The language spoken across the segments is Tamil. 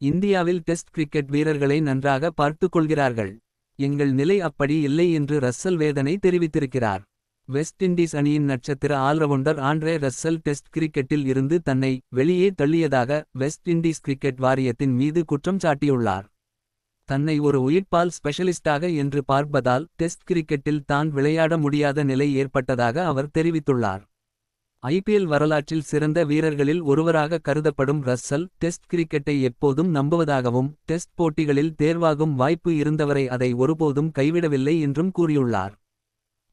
இந்தியாவில் டெஸ்ட் கிரிக்கெட் வீரர்களை நன்றாக பார்த்துக்கொள்கிறார்கள் எங்கள் நிலை அப்படி இல்லை என்று ரஸ்ஸல் வேதனை தெரிவித்திருக்கிறார். வெஸ்ட் இண்டீஸ் அணியின் நட்சத்திர ஆல்ரவுண்டர் ஆண்ட்ரே ரஸ்ஸல் டெஸ்ட் கிரிக்கெட்டில் இருந்து தன்னை வெளியே தள்ளியதாக வெஸ்ட் இண்டீஸ் கிரிக்கெட் வாரியத்தின் மீது குற்றம் சாட்டியுள்ளார். தன்னை ஒரு உயிர்ப்பால் ஸ்பெஷலிஸ்டாக என்று பார்ப்பதால் டெஸ்ட் கிரிக்கெட்டில் தான் விளையாட முடியாத நிலை ஏற்பட்டதாக அவர் தெரிவித்துள்ளார். ஐபிஎல் வரலாற்றில் சிறந்த வீரர்களில் ஒருவராக கருதப்படும் ரஸ்ஸல் டெஸ்ட் கிரிக்கெட்டை எப்போதும் நம்புவதாகவும் டெஸ்ட் போட்டிகளில் தேர்வாகும் வாய்ப்பு இருந்தவரை அதை ஒருபோதும் கைவிடவில்லை என்றும் கூறியுள்ளார்.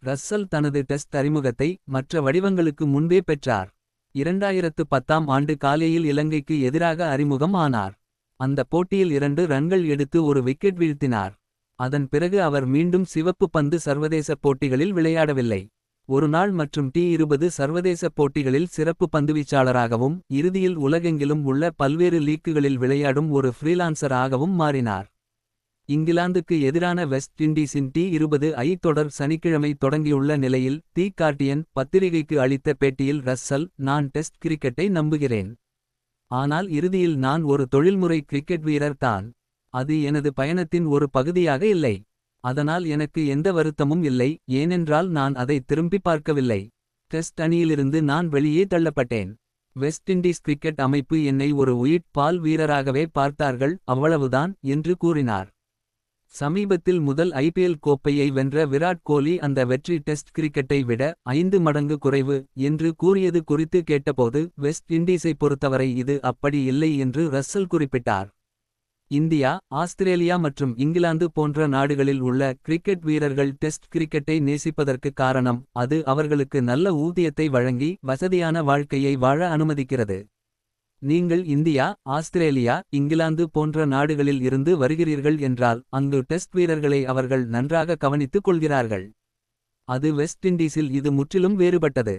ரஸ்ஸல் தனது டெஸ்ட் அறிமுகத்தை மற்ற வடிவங்களுக்கு முன்பே பெற்றார். இரண்டாயிரத்து பத்தாம் ஆண்டு காலையில் இலங்கைக்கு எதிராக அறிமுகம் ஆனார். அந்த போட்டியில் இரண்டு ரன்கள் எடுத்து ஒரு விக்கெட் வீழ்த்தினார். அதன் பிறகு அவர் மீண்டும் சிவப்பு பந்து சர்வதேச போட்டிகளில் விளையாடவில்லை. ஒரு நாள் மற்றும் டி இருபது சர்வதேச போட்டிகளில் சிறப்பு பந்துவீச்சாளராகவும். இறுதியில் உலகெங்கிலும் உள்ள பல்வேறு லீக்குகளில் விளையாடும் ஒரு ஃப்ரீலான்சர் ஆகவும் மாறினார். இங்கிலாந்துக்கு எதிரான வெஸ்ட் இண்டீஸின் டி இருபது ஐ தொடர் சனிக்கிழமை தொடங்கியுள்ள நிலையில் தி கார்டியன் பத்திரிகைக்கு அளித்த பேட்டியில் ரஸ்ஸல் நான் டெஸ்ட் கிரிக்கெட்டை நம்புகிறேன். ஆனால் இறுதியில் நான் ஒரு தொழில்முறை கிரிக்கெட் வீரர் தான். அது எனது பயணத்தின் ஒரு பகுதியாக இல்லை. அதனால் எனக்கு எந்த வருத்தமும் இல்லை ஏனென்றால் நான் அதை திரும்பிப் பார்க்கவில்லை. டெஸ்ட் அணியிலிருந்து நான் வெளியே தள்ளப்பட்டேன். வெஸ்ட் இண்டீஸ் கிரிக்கெட் அமைப்பு என்னை ஒரு உயிட் பால் வீரராகவே பார்த்தார்கள் அவ்வளவுதான் என்று கூறினார். சமீபத்தில் முதல் ஐபிஎல் கோப்பையை வென்ற விராட் கோலி அந்த வெற்றி டெஸ்ட் கிரிக்கெட்டை விட ஐந்து மடங்கு குறைவு என்று கூறியது குறித்து கேட்டபோது வெஸ்ட் இண்டீஸை பொறுத்தவரை இது அப்படி இல்லை என்று ரஸ்ஸல் குறிப்பிட்டார். இந்தியா ஆஸ்திரேலியா மற்றும் இங்கிலாந்து போன்ற நாடுகளில் உள்ள கிரிக்கெட் வீரர்கள் டெஸ்ட் கிரிக்கெட்டை நேசிப்பதற்கு காரணம் அது அவர்களுக்கு நல்ல ஊதியத்தை வழங்கி வசதியான வாழ்க்கையை வாழ அனுமதிக்கிறது. நீங்கள் இந்தியா ஆஸ்திரேலியா இங்கிலாந்து போன்ற நாடுகளில் இருந்து வருகிறீர்கள் என்றால் அங்கு டெஸ்ட் வீரர்களை அவர்கள் நன்றாக கவனித்துக் கொள்கிறார்கள். அது வெஸ்ட் இண்டீஸில் இது முற்றிலும் வேறுபட்டது.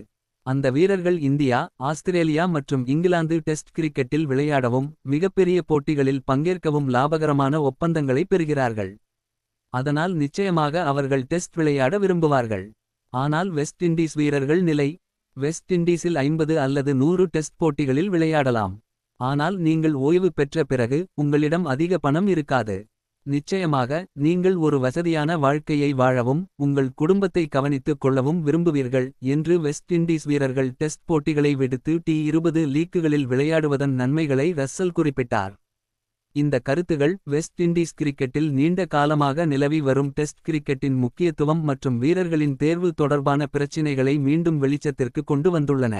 அந்த வீரர்கள் இந்தியா ஆஸ்திரேலியா மற்றும் இங்கிலாந்து டெஸ்ட் கிரிக்கெட்டில் விளையாடவும். மிகப்பெரிய போட்டிகளில் பங்கேற்கவும் லாபகரமான ஒப்பந்தங்களை பெறுகிறார்கள். அதனால் நிச்சயமாக அவர்கள் டெஸ்ட் விளையாட விரும்புவார்கள். ஆனால் வெஸ்ட் இண்டீஸ் வீரர்கள் நிலை. வெஸ்ட் இண்டீஸில் ஐம்பது அல்லது நூறு டெஸ்ட் போட்டிகளில் விளையாடலாம். ஆனால் நீங்கள் ஓய்வு பெற்ற பிறகு உங்களிடம் அதிக பணம் இருக்காது. நிச்சயமாக நீங்கள் ஒரு வசதியான வாழ்க்கையை வாழவும். உங்கள் குடும்பத்தை கவனித்துக் கொள்ளவும் விரும்புவீர்கள். என்று வெஸ்ட் இண்டீஸ் வீரர்கள் டெஸ்ட் போட்டிகளை விடுத்து டி இருபது லீக்குகளில் விளையாடுவதன் நன்மைகளை ரஸ்ஸல் குறிப்பிட்டார். இந்த கருத்துகள் வெஸ்ட் இண்டீஸ் கிரிக்கெட்டில் நீண்ட காலமாக நிலவி வரும் டெஸ்ட் கிரிக்கெட்டின் முக்கியத்துவம் மற்றும் வீரர்களின் தேர்வு தொடர்பான பிரச்சினைகளை மீண்டும் வெளிச்சத்திற்கு கொண்டு வந்துள்ளன.